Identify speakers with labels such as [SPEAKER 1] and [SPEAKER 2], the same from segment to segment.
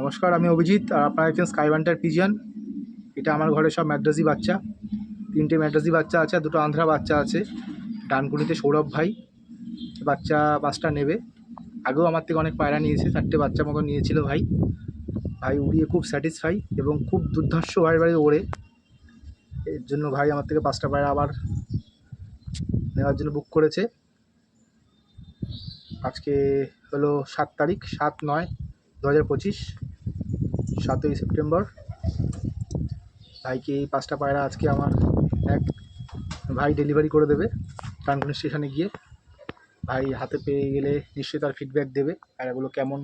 [SPEAKER 1] নমস্কার, আমি অভিজিৎ আর আপনারা একজন স্কাইবান্টার পিজিয়ান এটা আমার ঘরে সব ম্যাড্রাসি বাচ্চা। তিনটে ম্যাড্রাসি বাচ্চা আছে আর দুটো আন্ধ্রা বাচ্চা আছে। ডানকুনিতে সৌরভ ভাই, বাচ্চা পাঁচটা নেবে। আগেও আমার থেকে অনেক পায়রা নিয়েছে, চারটে বাচ্চা মতো নিয়েছিল ভাই। ভাই উড়িয়ে খুব স্যাটিসফাই এবং খুব দুর্ধর্ষ ভাই বাড়ি ওড়ে। এর জন্য ভাই আমার থেকে পাঁচটা পায়রা আবার নেওয়ার জন্য বুক করেছে। আজকে হলো সাত তারিখ, সাত নয়। দু হাজার পঁচিশ, সাতই সেপ্টেম্বর। ভাইকে এই পাঁচটা পায়রা আজকে আমার এক ভাই ডেলিভারি করে দেবে ডানকুনি স্টেশনে গিয়ে। ভাই হাতে পেয়ে গেলে নিশ্চয়ই তার ফিডব্যাক দেবে, পায়রাগুলো কেমন।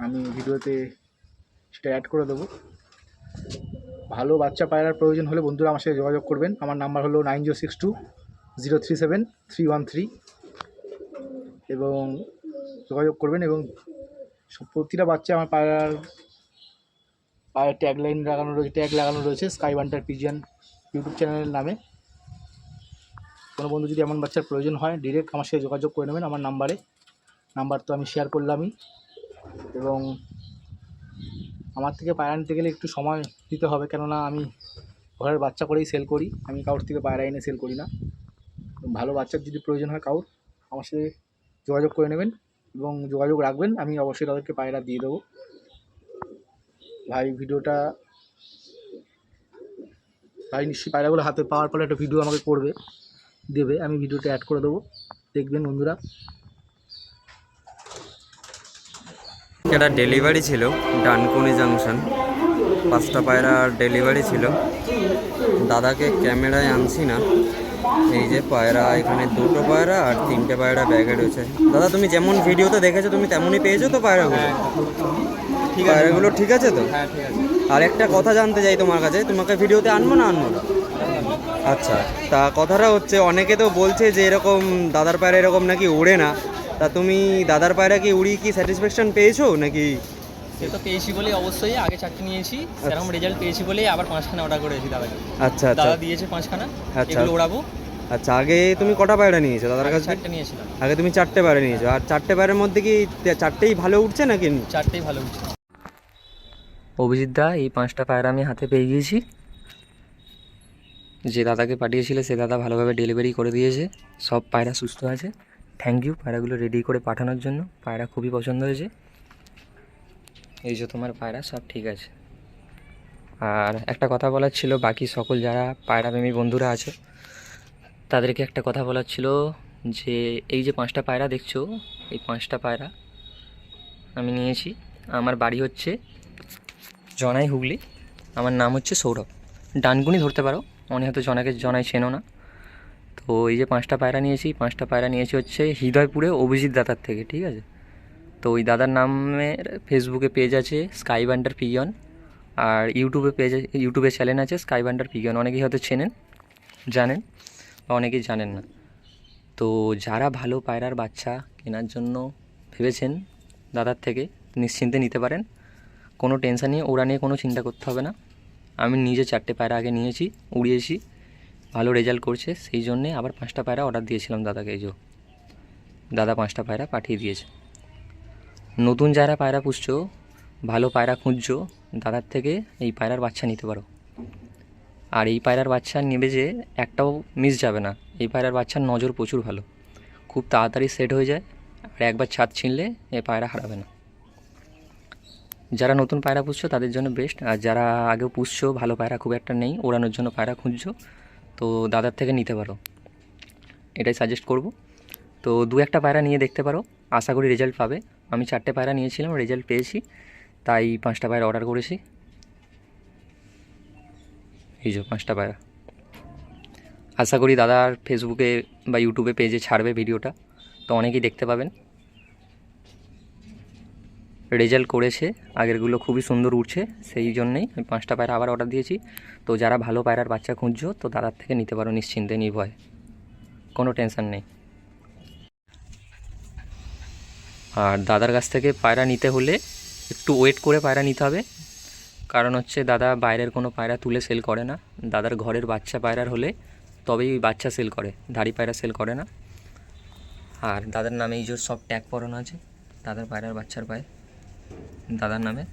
[SPEAKER 1] আমি ভিডিওতে সেটা অ্যাড করে দেবো। ভালো বাচ্চা পায়রার প্রয়োজন হলে বন্ধুরা আমার সাথে যোগাযোগ করবেন। আমার নাম্বার হলো nine zero six two zero three seven three one three. এবং যোগাযোগ করবেন এবং প্রতিটা বাচ্চা আমার পায়রার পায়ের ট্যাগ লাইন লাগানো রয়েছে ট্যাগ লাগানো রয়েছে স্কাই বান্টার পিজিয়ান ইউটিউব চ্যানেলের নামে। কোনো বন্ধু যদি এমন বাচ্চার প্রয়োজন হয় ডিরেক্ট আমার সাথে যোগাযোগ করে নেবেন আমার নাম্বারে নাম্বার তো আমি শেয়ার করলামই। এবং আমার থেকে পায়রা নিতে গেলে একটু সময় দিতে হবে, কেননা আমি ঘরের বাচ্চা করেই সেল করি। আমি কারোর থেকে পায়রা এনে সেল করি না। ভালো বাচ্চার যদি প্রয়োজন হয় কাউর আমার সাথে যোগাযোগ করে নেবেন। এবং যোগাযোগ রাখবেন, আমি অবশ্যই তাদেরকে পায়রা দিয়ে দেবো। ভাই, ভিডিওটা, ভাই নিশ্চয়ই পায়রাগুলো হাতে পাওয়ার পরে একটা ভিডিও আমাকে করবে, দেবে, আমি ভিডিওটা অ্যাড করে দেবো। দেখবেন বন্ধুরা।
[SPEAKER 2] এটা ডেলিভারি ছিল, ডানকুনি জাংশন পাঁচটা পায়রার ডেলিভারি ছিল। দাদাকে ক্যামেরায় আনছি না। এই যে পায়রা এখানে দুটো পায়রা আর তিনটে পায়রা ব্যাগে রয়েছে। দাদা তুমি যেমন ভিডিওতে দেখেছ তুমি তেমনই পেয়েছ তো পায়রাগুলো?
[SPEAKER 3] ঠিক
[SPEAKER 2] পায়রাগুলো ঠিক আছে তো?
[SPEAKER 3] হ্যাঁ
[SPEAKER 2] আর একটা কথা জানতে চাই তোমার কাছে তোমাকে ভিডিওতে আনব না আনব? না আচ্ছা তা কথাটা হচ্ছে অনেকে তো বলছে যে এরকম দাদার পায়রা এরকম নাকি ওড়ে না। তা তুমি দাদার পায়রা কি উড়ি কি স্যাটিসফ্যাকশন পেয়েছ নাকি
[SPEAKER 3] সে তো পেয়েছি বলেই অবশ্যই আগে চারটে নিয়েছি সেরকম রেজাল্ট পেয়েছি বলেই আবার পাঁচখানা অর্ডার করেছি দাদাকে।
[SPEAKER 2] আচ্ছা আচ্ছা।
[SPEAKER 3] দাদা দিয়েছে পাঁচখানা
[SPEAKER 2] আচ্ছা।
[SPEAKER 3] এগুলো ওড়াবো।
[SPEAKER 2] আচ্ছা আগে তুমি কটা পায়রা নিয়েছো দাদার কাছে
[SPEAKER 3] চারটে নিয়েছিলাম।
[SPEAKER 2] আগে তুমি চারটে পায়রা নিয়েছো আর চারটে পায়রার মধ্যে কি চারটেই ভালো উঠছে নাকি?
[SPEAKER 3] চারটেই ভালো উঠছে।
[SPEAKER 4] অভিজিৎ দা এই পাঁচটা পায়রা আমি হাতে পেয়ে গিয়েছি। যে দাদাকে পাঠিয়েছিল সে দাদা ভালোভাবে ডেলিভারি করে দিয়েছে। সব পায়রা সুস্থ আছে। থ্যাংক ইউ পায়রাগুলো রেডি করে পাঠানোর জন্য। পায়রা খুবই পছন্দ হয়েছে। এই যে তোমার পায়রা, সব ঠিক আছে। আর একটা কথা বলার ছিল, বাকি সকল যারা পায়রাপ্রেমী বন্ধুরা আছে, তাদেরকে একটা কথা বলার ছিল যে, এই যে পাঁচটা পায়রা দেখছ, এই পাঁচটা পায়রা আমি নিয়েছি। আমার বাড়ি হচ্ছে জনাই হুগলি, আমার নাম হচ্ছে সৌরভ। ডানকুনি ধরতে পারো, মনে হয়তো জনাকে, জনাই চেনো না। তো এই যে পাঁচটা পায়রা নিয়েছি, পাঁচটা পায়রা নিয়েছি হচ্ছে হৃদয়পুরে অভিজিৎ দাতার থেকে, ঠিক আছে? তো ওই দাদার নামের ফেসবুকে পেজ আছে স্কাই বান্ডার পিগন আর ইউটিউবে পেজ ইউটিউবে চ্যানেল আছে স্কাই বান্ডার পিগন অনেকেই হয়তো চেনেন, জানেন বা অনেকেই জানেন না। তো যারা ভালো পায়রার বাচ্চা কেনার জন্য ভেবেছেন দাদার থেকে, নিশ্চিন্তে নিতে পারেন। কোনো টেনশন নিয়ে ওরা নিয়ে কোনো চিন্তা করতে হবে না। আমি নিজে চারটে পায়রা আগে নিয়েছি, উড়িয়েছি, ভালো রেজাল্ট করছে, সেই জন্যে আবার পাঁচটা পায়রা অর্ডার দিয়েছিলাম দাদাকে, এই যে। দাদা পাঁচটা পায়রা পাঠিয়ে দিয়েছে। নতুন যারা পায়রা পুষছো, ভালো পায়রা খুঁজছো, দাদার থেকে এই পায়রার বাচ্চা নিতে পারো। আর এই পায়রার বাচ্চা নেবে যে একটাও মিস যাবে না। এই পায়রার বাচ্চার নজর প্রচুর ভালো। খুব তাড়াতাড়ি সেট হয়ে যায়, আর একবার ছাদ ছিনলে এই পায়রা হারাবে না। যারা নতুন পায়রা পুষছো, তাদের জন্য বেস্ট আর যারা আগেও পুষছো, ভালো পায়রা খুব একটা নেই, ওড়ানোর জন্য পায়রা খুঁজছো, তো দাদার থেকে নিতে পারো। এটাই সাজেস্ট করব। তো দু একটা পায়রা নিয়ে দেখতে পারো, আশা করি রেজাল্ট পাবে। আমি চারটে পায়রা নিয়েছিলাম রেজাল্ট পেয়েছি, তাই পাঁচটা পায়রা অর্ডার করেছি। এই যে পাঁচটা পায়রা। আশা করি দাদার ফেসবুকে বা ইউটিউবে পেজে ছাড়বে ভিডিওটা, তো অনেকেই দেখতে পাবেন। রেজাল্ট করেছে, আগেরগুলো খুবই সুন্দর উঠছে, সেই জন্যেই আমি পাঁচটা পায়রা আবার অর্ডার দিয়েছি। তো যারা ভালো পায়রার বাচ্চা খুঁজছো, তো দাদার থেকে নিতে পারো নিশ্চিন্তে, নির্ভয়। কোনো টেনশন নেই। আর দাদার কাছ থেকে পায়রা নিতে হলে একটু ওয়েট করে পায়রা নিতে হবে। কারণ হচ্ছে দাদা বাইরের কোনো পায়রা তুলে সেল করে না। দাদার ঘরের বাচ্চা পায়রার হলে তবেই বাচ্চা সেল করে ধাড়ি পায়রা সেল করে না। আর দাদার নামে এই যে সব ট্যাগ পরানো আছে, দাদার পায়রার বাচ্চার পায়ে, দাদার নামে।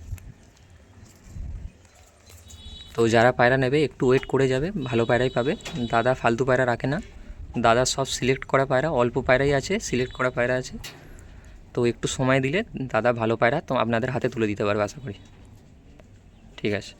[SPEAKER 4] তো যারা পায়রা নেবে একটু ওয়েট করে যাবে, ভালো পায়রাই পাবে। দাদা ফালতু পায়রা রাখে না। দাদা সব সিলেক্ট করা পায়রা, অল্প পায়রাই আছে সিলেক্ট করা পায়রা আছে। তো একটু সময় দিলে দাদা ভালো পায়রা তো আপনাদের হাতে তুলে দিতে পারবে আশা করি। ঠিক আছে।